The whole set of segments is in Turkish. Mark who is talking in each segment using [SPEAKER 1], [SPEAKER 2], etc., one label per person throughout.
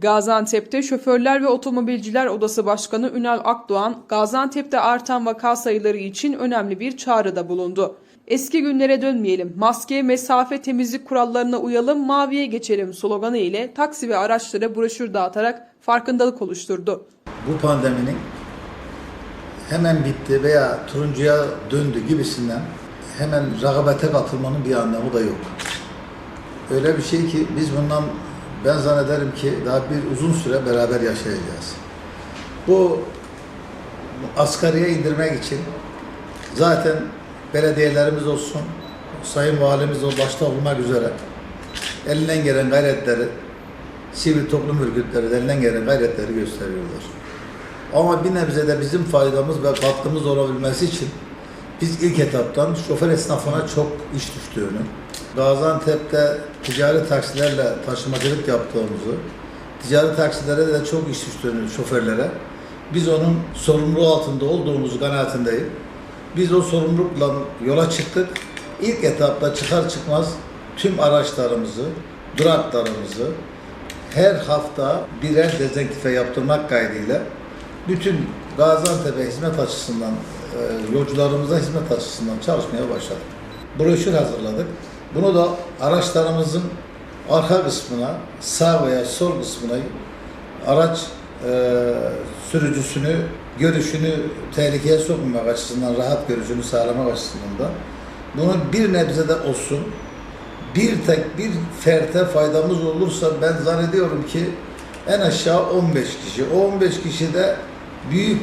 [SPEAKER 1] Gaziantep'te Şoförler ve Otomobilciler Odası Başkanı Ünal Akdoğan, Gaziantep'te artan vaka sayıları için önemli bir çağrıda bulundu. Eski günlere dönmeyelim, maske, mesafe, temizlik kurallarına uyalım, maviye geçelim sloganı ile taksi ve araçlara broşür dağıtarak farkındalık oluşturdu.
[SPEAKER 2] bu pandeminin hemen bitti veya turuncuya döndü gibisinden hemen rağbete katılmanın bir anlamı da yok. Öyle bir şey ki biz bundan ben zannederim ki daha bir uzun süre beraber yaşayacağız. Bu asgariye indirmek için zaten belediyelerimiz olsun, Sayın Valimiz o başta olmak üzere elinden gelen gayretleri, sivil toplum örgütleri de elinden gelen gayretleri gösteriyorlar. Ama bir nebze de bizim faydamız ve katkımız olabilmesi için biz ilk etaptan şoför esnafına çok iş düştüğünü, Gaziantep'te ticari taksilerle taşımacılık yaptığımızı, ticari taksilere de çok iş düştüğünü şoförlere, biz onun sorumluluğu altında olduğumuzu kanaatindeyim. Biz o sorumlulukla yola çıktık. İlk etapta çıkar çıkmaz tüm araçlarımızı, duraklarımızı her hafta birer dezenfekte yaptırmak kaydıyla bütün Gaziantep'e hizmet açısından, e, yolcularımıza hizmet açısından çalışmaya başladık. Broşür hazırladık. Bunu da araçlarımızın arka kısmına, sağ veya sol kısmına araç e, sürücüsünü, görüşünü tehlikeye sokmamak açısından, rahat görüşünü sağlamak açısından da bunu bir nebze de olsun bir tek bir ferte faydamız olursa ben zannediyorum ki en aşağı 15 kişi. O 15 kişi de büyük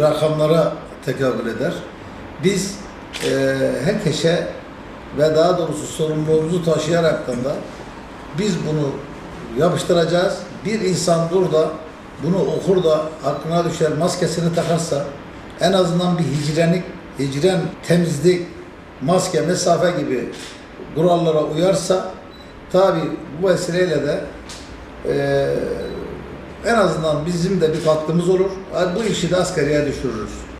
[SPEAKER 2] rakamlara tekabül eder. Biz e, herkese ve daha doğrusu sorumluluğumuzu taşıyaraktan da biz bunu yapıştıracağız. Bir insan burada bunu okur da aklına düşer maskesini takarsa en azından bir hicrenlik, hicren temizlik, maske, mesafe gibi kurallara uyarsa tabi bu vesileyle de eee, en azından bizim de bir katkımız olur. Bu işi de asgariye düşürürüz.